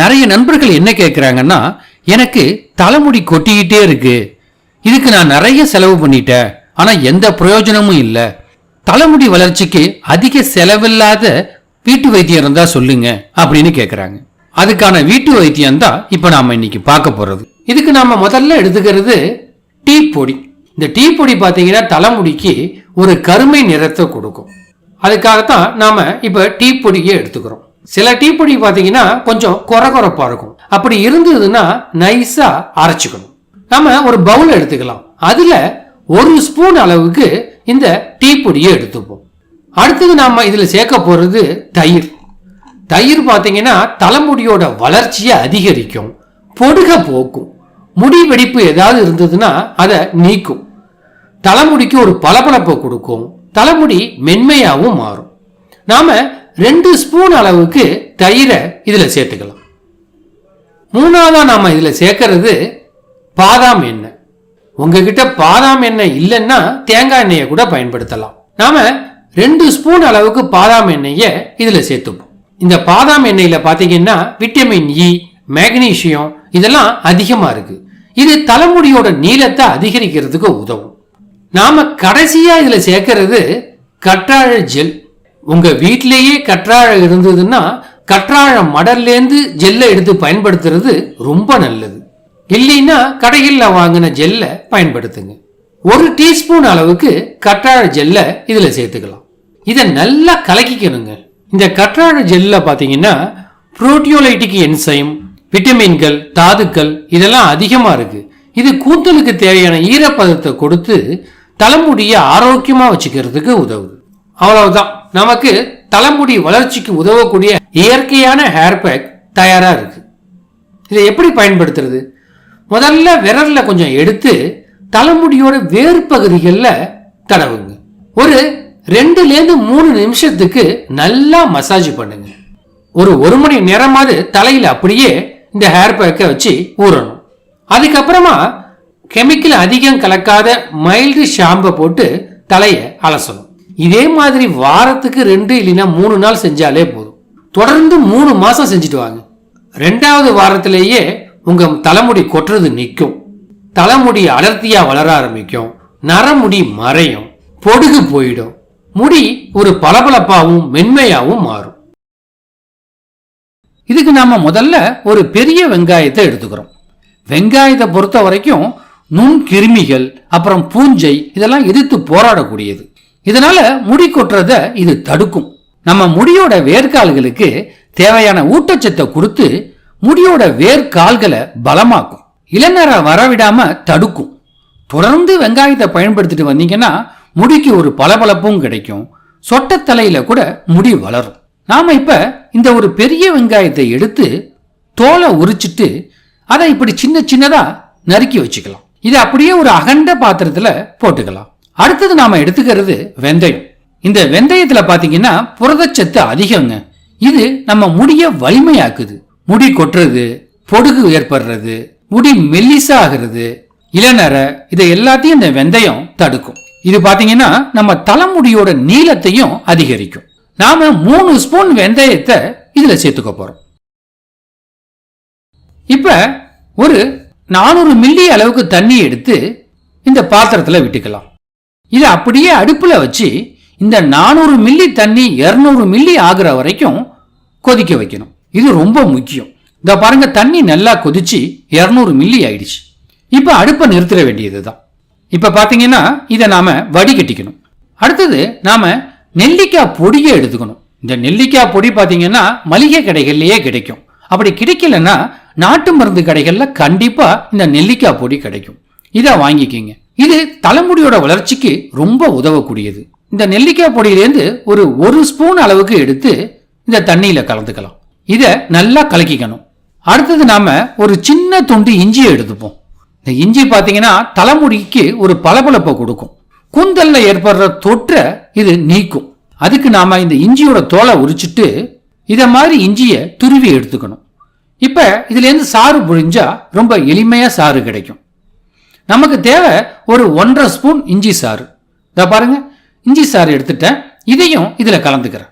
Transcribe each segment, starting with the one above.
நிறைய நண்பர்கள் என்ன கேட்குறாங்கன்னா எனக்கு தலைமுடி கொட்டிக்கிட்டே இருக்கு. இதுக்கு நான் நிறைய செலவு பண்ணிட்டேன். ஆனால் எந்த பிரயோஜனமும் இல்லை. தலைமுடி வளர்ச்சிக்கு அதிக செலவில்லாத வீட்டு வைத்தியம் இருந்தால் சொல்லுங்க அப்படின்னு கேட்குறாங்க அதுக்கான வீட்டு வைத்தியம் தான் இப்போ நாம் இன்னைக்கு பார்க்க போகிறது இதுக்கு நாம் முதல்ல எடுத்துக்கிறது டீ பொடி. இந்த டீ பொடி பார்த்தீங்கன்னா தலைமுடிக்கு ஒரு கருமை நிறத்தை கொடுக்கும். அதுக்காகத்தான் நாம் இப்போ டீ பொடியை எடுத்துக்கிறோம். சில டீ பொடி பார்த்தீங்கன்னா கொஞ்சம் கொரகொரப்பா இருக்கும். அப்படி இருந்ததுன்னா நைஸா அரைச்சிக்கணும். நம்ம ஒரு பவுல் எடுத்துக்கலாம். அதுல ஒரு ஸ்பூன் அளவுக்கு இந்த டீ பொடியை எடுத்துப்போம். அடுத்தது நாம இதுல சேர்க்க போறது தயிர். தயிர் பார்த்தீங்கன்னா தலைமுடியோட வளர்ச்சியை அதிகரிக்கும். பொடுக போக்கும். முடி வெடிப்பு ஏதாவது இருந்ததுன்னா அதை நீக்கும். தலைமுடிக்கு ஒரு பளபளப்பை கொடுக்கும். தலைமுடி மென்மையாகவும் மாறும். நாம ரெண்டு ஸ்பூன் அளவுக்கு தயிரை இதில் சேர்த்துக்கலாம். மூணாவதாக நாம் இதில் சேர்க்கறது பாதாம் எண்ணெய். உங்ககிட்ட பாதாம் எண்ணெய் இல்லைன்னா தேங்காய் எண்ணெயை கூட பயன்படுத்தலாம். நாம் ரெண்டு ஸ்பூன் அளவுக்கு பாதாம் எண்ணெயை இதில் சேர்த்துப்போம். இந்த பாதாம் எண்ணெயில் பார்த்தீங்கன்னா விட்டமின் இ மேக்னீஷியம் இதெல்லாம் அதிகமாக இருக்குது இது தலைமுடியோட நீளத்தை அதிகரிக்கிறதுக்கு உதவும். நாம் கடைசியாக இதில் சேர்க்கறது கற்றாழை ஜெல். உங்க வீட்டிலேயே கற்றாழை இருந்ததுன்னா கற்றாழை மடல்லேருந்து ஜெல்லை எடுத்து பயன்படுத்துறது ரொம்ப நல்லது. இல்லைன்னா கடைகளில் வாங்கின ஜெல்லை பயன்படுத்துங்க. ஒரு டீஸ்பூன் அளவுக்கு கற்றாழை ஜெல்லை இதில் சேர்த்துக்கலாம். இதை நல்லா கலக்கிக்கணுங்க. இந்த கற்றாழை ஜெல்ல பார்த்தீங்கன்னா புரோட்டியோலைட்டிக் என்சைம் விட்டமின்கள் தாதுக்கள் இதெல்லாம் அதிகமாக இருக்கு. இது கூந்தலுக்கு தேவையான ஈரப்பதத்தை கொடுத்து தலைமுடியை ஆரோக்கியமாக வச்சுக்கிறதுக்கு உதவுது. அவ்வளவுதான். நமக்கு தலைமுடி வளர்ச்சிக்கு உதவக்கூடிய இயற்கையான ஹேர் பேக் தயாராக இருக்கு. இதை எப்படி பயன்படுத்துறது? முதல்ல விரல்ல கொஞ்சம் எடுத்து தலைமுடியோட வேறு பகுதிகளில் தடவுங்க. ஒரு ரெண்டுலேருந்து மூணு நிமிஷத்துக்கு நல்லா மசாஜ் பண்ணுங்க. ஒரு ஒரு மணி நேரமாவது தலையில் அப்படியே இந்த ஹேர் பேக்கை வச்சு ஊறணும். அதுக்கப்புறமா கெமிக்கல் அதிகம் கலக்காத மைல்டு ஷாம்பை போட்டு தலையை அலசணும். இதே மாதிரி வாரத்துக்கு ரெண்டு இல்லைன்னா மூணு நாள் செஞ்சாலே போதும். தொடர்ந்து மூணு மாசம் செஞ்சுட்டு வாங்க. ரெண்டாவது வாரத்திலேயே உங்க தலைமுடி கொட்டுறது நிற்கும். தலைமுடி அடர்த்தியா வளர ஆரம்பிக்கும். நரமுடி மறையும். பொடுகு போயிடும். முடி ஒரு பளபளப்பாவும் மென்மையாகவும் மாறும். இதுக்கு நாம முதல்ல ஒரு பெரிய வெங்காயத்தை எடுத்துக்கிறோம். வெங்காயத்தை பொறுத்த வரைக்கும் நுண் கிருமிகள் அப்புறம் பூஞ்சை இதெல்லாம் எதிர்த்து போராடக்கூடியது. இதனால முடி கொட்டுறத இது தடுக்கும். நம்ம முடியோட வேர்க்கால்களுக்கு தேவையான ஊட்டச்சத்தை கொடுத்து முடியோட வேர்க்கால்களை பலமாக்கும். இளநர வரவிடாம தடுக்கும். தொடர்ந்து வெங்காயத்தை பயன்படுத்திட்டு வந்தீங்கன்னா முடிக்கு ஒரு பளபளப்பும் கிடைக்கும். சொட்டத்தலையில கூட முடி வளரும். நாம இப்ப இந்த ஒரு பெரிய வெங்காயத்தை எடுத்து தோலை உரிச்சிட்டு அதை இப்படி சின்ன சின்னதா நறுக்கி வச்சுக்கலாம். இதை அப்படியே ஒரு அகண்ட பாத்திரத்துல போட்டுக்கலாம். அடுத்தது நாம எடுத்துக்கிறது வெந்தயம். இந்த வெந்தயத்துல பாத்தீங்கன்னா புரதச்சத்து அதிகங்க. இது நம்ம முடிய வலிமையாக்குது. முடி கொட்டுறது பொடுகு ஏற்படுறது முடி மெல்லிசா ஆகிறது இளநர இதை எல்லாத்தையும் இந்த வெந்தயம் தடுக்கும். இது பாத்தீங்கன்னா நம்ம தலைமுடியோட நீளத்தையும் அதிகரிக்கும். நாம மூணு ஸ்பூன் வெந்தயத்தை இதுல சேர்த்துக்க போறோம். இப்ப ஒரு நானூறு மில்லி அளவுக்கு தண்ணி எடுத்து இந்த பாத்திரத்துல விட்டுக்கலாம். இதை அப்படியே அடுப்பில் வச்சு இந்த நானூறு மில்லி தண்ணி இரநூறு மில்லி ஆகிற வரைக்கும் கொதிக்க வைக்கணும். இது ரொம்ப முக்கியம். இந்த பாருங்க தண்ணி நல்லா கொதிச்சு இரநூறு மில்லி ஆயிடுச்சு. இப்போ அடுப்பை நிறுத்திட வேண்டியதுதான். இப்போ பார்த்தீங்கன்னா இதை நாம் வடிகட்டிக்கணும். அடுத்தது நாம் நெல்லிக்காய் பொடியை எடுத்துக்கணும். இந்த நெல்லிக்காய் பொடி பார்த்தீங்கன்னா மளிகை கடைகள்லேயே கிடைக்கும். அப்படி கிடைக்கலன்னா நாட்டு மருந்து கடைகளில் கண்டிப்பாக இந்த நெல்லிக்காய் பொடி கிடைக்கும். இதை வாங்கிக்கிங்க. இது தலைமுடியோட வளர்ச்சிக்கு ரொம்ப உதவக்கூடியது. இந்த நெல்லிக்காய் பொடியிலேருந்து ஒரு ஒரு ஸ்பூன் அளவுக்கு எடுத்து இந்த தண்ணியில கலந்துக்கலாம். இதை நல்லா கலக்கிக்கணும். அடுத்தது நாம ஒரு சின்ன துண்டு இஞ்சியை எடுத்துப்போம். இந்த இஞ்சி பார்த்தீங்கன்னா தலைமுடிக்கு ஒரு பளபளப்பை கொடுக்கும். கூந்தல்ல ஏற்படுற தொற்றை இது நீக்கும். அதுக்கு நாம இந்த இஞ்சியோட தோலை உரிச்சிட்டு இதை மாதிரி இஞ்சியை துருவி எடுத்துக்கணும். இப்ப இதுல இருந்து சாறு புழிஞ்சா ரொம்ப எளிமையா சாறு கிடைக்கும். நமக்கு தேவை ஒரு ஒன்றரை ஸ்பூன் இஞ்சி சாறு. இதை பாருங்க இஞ்சி சாறு எடுத்துட்டேன். இதையும் இதில் கலந்துக்கிறேன்.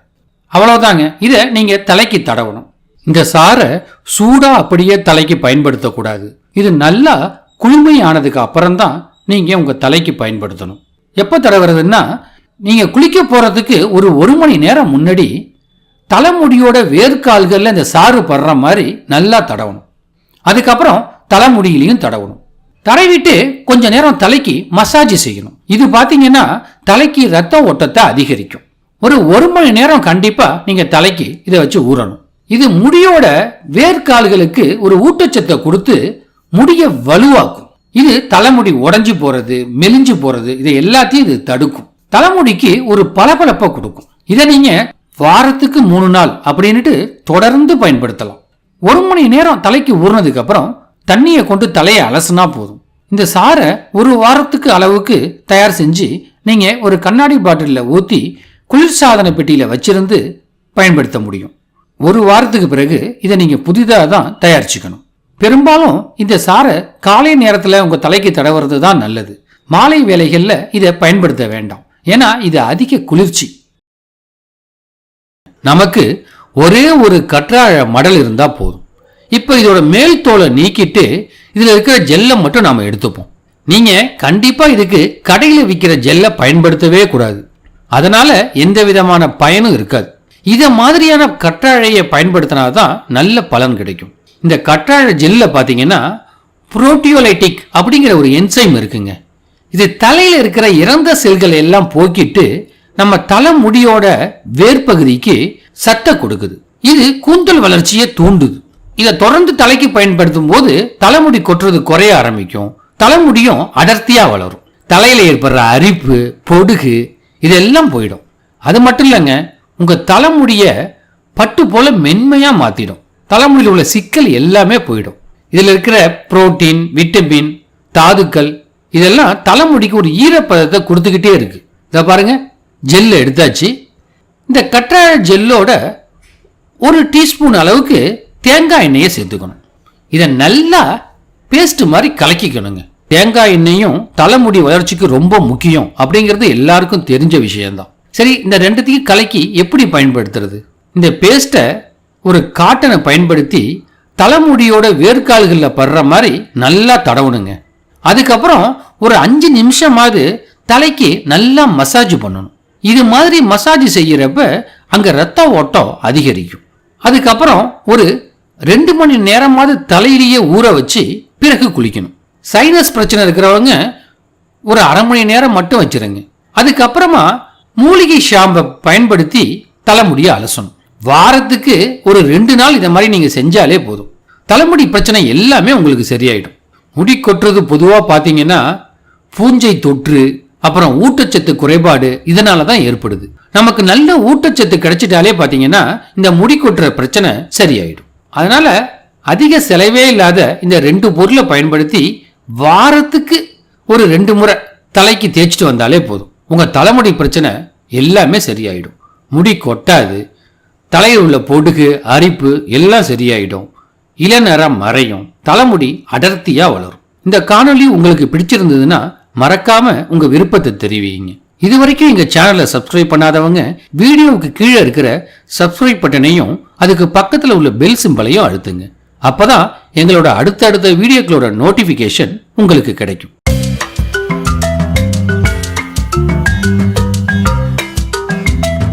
அவ்வளோதாங்க இதை நீங்கள் தலைக்கு தடவணும். இந்த சாரை சூடாக அப்படியே தலைக்கு பயன்படுத்தக்கூடாது. இது நல்லா குளுமை அப்புறம்தான் நீங்கள் உங்கள் தலைக்கு பயன்படுத்தணும். எப்போ தடவுறதுன்னா நீங்கள் குளிக்க போகிறதுக்கு ஒரு ஒரு மணி நேரம் முன்னாடி தலைமுடியோட வேர்க்கால்களில் இந்த சாறு படுற மாதிரி நல்லா தடவணும். அதுக்கப்புறம் தலைமுடியிலையும் தடவணும். தடவிட்டு கொஞ்ச நேரம் தலைக்கு மசாஜ் செய்யணும். இது பாத்தீங்கன்னா தலைக்கு ரத்த ஓட்டத்தை அதிகரிக்கும். ஒரு ஒரு மணி நேரம் கண்டிப்பா நீங்க தலைக்கு இதை வச்சு ஊறணும். இது முடியோட வேர்க்கால்களுக்கு ஒரு ஊட்டச்சத்தை கொடுத்து முடிய வலுவாக்கும். இது தலைமுடி உடஞ்சி போறது மெலிஞ்சு போறது இதை எல்லாத்தையும் இது தடுக்கும். தலைமுடிக்கு ஒரு பளபளப்பை கொடுக்கும். இதை நீங்க வாரத்துக்கு மூணு நாள் அப்படின்னுட்டு தொடர்ந்து பயன்படுத்தலாம். ஒரு மணி நேரம் தலைக்கு ஊறினதுக்கு அப்புறம் தண்ணியை கொண்டு தலையை அலசுனா போதும். இந்த சாரை ஒரு வாரத்துக்கு அளவுக்கு தயார் செஞ்சு நீங்க ஒரு கண்ணாடி பாட்டிலில் ஊற்றி குளிர்சாதன பெட்டியில் வச்சிருந்து பயன்படுத்த முடியும். ஒரு வாரத்துக்கு பிறகு இதை நீங்க புதிதாக தான் தயாரிச்சுக்கணும். பெரும்பாலும் இந்த சாரை காலை நேரத்தில் உங்க தலைக்கு தடவுறது தான் நல்லது. மாலை வேலைகளில் இதை பயன்படுத்த வேண்டாம். ஏன்னா இது அதிக குளிர்ச்சி. நமக்கு ஒரே ஒரு கற்றாழ மடல் இருந்தா போதும். இப்போ இதோட மேல் தோலை நீக்கிட்டு இதில் இருக்கிற ஜெல்லை மட்டும் நாம் எடுத்துப்போம். நீங்கள் கண்டிப்பாக இதுக்கு கடையில் விற்கிற ஜெல்லை பயன்படுத்தவே கூடாது. அதனால் எந்த விதமான பயனும் இருக்காது. இதை மாதிரியான கற்றாழையை பயன்படுத்தினாதான் நல்ல பலன் கிடைக்கும். இந்த கற்றாழை ஜெல்ல பார்த்தீங்கன்னா புரோட்டியோலைட்டிக் அப்படிங்கிற ஒரு என்சைம் இருக்குங்க. இது தலையில் இருக்கிற இறந்த செல்கள் எல்லாம் போக்கிட்டு நம்ம தலைமுடியோட வேர்பகுதிக்கு சத்தை கொடுக்குது. இது கூந்தல் வளர்ச்சியை தூண்டுது. இதை தொடர்ந்து தலைக்கு பயன்படுத்தும் போது தலைமுடி கொட்டுறது குறைய ஆரம்பிக்கும். தலைமுடியும் அடர்த்தியா வளரும். தலையில ஏற்படுற அரிப்பு பொடுகு இதெல்லாம் போயிடும். அது மட்டும் இல்லைங்க உங்க தலைமுடிய பட்டு போல மென்மையா மாத்திடும். தலைமுடியில் உள்ள சிக்கல் எல்லாமே போயிடும். இதில் இருக்கிற புரோட்டீன் விட்டமின் தாதுக்கள் இதெல்லாம் தலைமுடிக்கு ஒரு ஈரப்பதத்தை கொடுத்துக்கிட்டே இருக்கு. இதை பாருங்க ஜெல் எடுத்தாச்சு. இந்த கற்றாழை ஜெல்லோட ஒரு டீஸ்பூன் அளவுக்கு தேங்காய் எண்ணெயை சேர்த்துக்கணும். இதை நல்லா பேஸ்ட் மாதிரி கலக்கிக்கணுங்க. தேங்காய் எண்ணெயும் தலைமுடி வளர்ச்சிக்கு ரொம்ப முக்கியம் அப்படிங்கிறது எல்லாருக்கும் தெரிஞ்ச விஷயம்தான். சரி இந்த ரெண்டுத்தையும் கலக்கி எப்படி பயன்படுத்துறது? இந்த பேஸ்ட்டை ஒரு காட்டனை பயன்படுத்தி தலைமுடியோட வேர்க்கால்களில் படுற மாதிரி நல்லா தடவணுங்க. அதுக்கப்புறம் ஒரு அஞ்சு நிமிஷமாவது தலைக்கு நல்லா மசாஜ் பண்ணணும். இது மாதிரி மசாஜ் செய்யறப்ப அங்க ரத்த ஓட்டம் அதிகரிக்கும். அதுக்கப்புறம் ஒரு ரெண்டு மணி நேரமாவது தலையிலேயே ஊற வச்சு பிறகு குளிக்கணும். சைனஸ் பிரச்சனை இருக்கிறவங்க ஒரு அரை மணி நேரம் மட்டும் வச்சிருங்க. அதுக்கப்புறமா மூலிகை ஷாம்பை பயன்படுத்தி தலைமுடியை அலசணும். வாரத்துக்கு ஒரு ரெண்டு நாள் இதை மாதிரி நீங்கள் செஞ்சாலே போதும். தலைமுடி பிரச்சனை எல்லாமே உங்களுக்கு சரியாயிடும். முடி கொட்டுறது பொதுவாக பார்த்தீங்கன்னா பூஞ்சை தொற்று அப்புறம் ஊட்டச்சத்து குறைபாடு இதனால தான் ஏற்படுது. நமக்கு நல்ல ஊட்டச்சத்து கிடைச்சிட்டாலே பார்த்தீங்கன்னா இந்த முடி கொட்டுற பிரச்சனை சரியாயிடும். அதனால அதிக செலவே இல்லாத இந்த ரெண்டு பொருளை பயன்படுத்தி வாரத்துக்கு ஒரு ரெண்டு முறை தலைக்கு தேய்ச்சிட்டு வந்தாலே போதும். உங்க தலைமுடி பிரச்சனை எல்லாமே சரியாயிடும். முடி கொட்டாது தலையில் உள்ள பொடுகு அரிப்பு எல்லாம் சரியாயிடும். இளநரம் மறையும் தலைமுடி அடர்த்தியா வளரும். இந்த காணொளி உங்களுக்கு பிடிச்சிருந்ததுன்னா மறக்காம உங்க விருப்பத்தை தெரிவிங்க. இது வரைக்கும் எங்க சேனலை சப்ஸ்கிரைப் பண்ணாதவங்க வீடியோவுக்கு கீழே இருக்கிற சப்ஸ்கிரைப் பட்டனையும் அதுக்கு பக்கத்துல உள்ள பெல் சிம்பலையும் அழுத்துங்க. அப்பதான் எங்களோட அடுத்தடுத்த வீடியோக்களோட நோட்டிபிகேஷன் உங்களுக்கு கிடைக்கும்.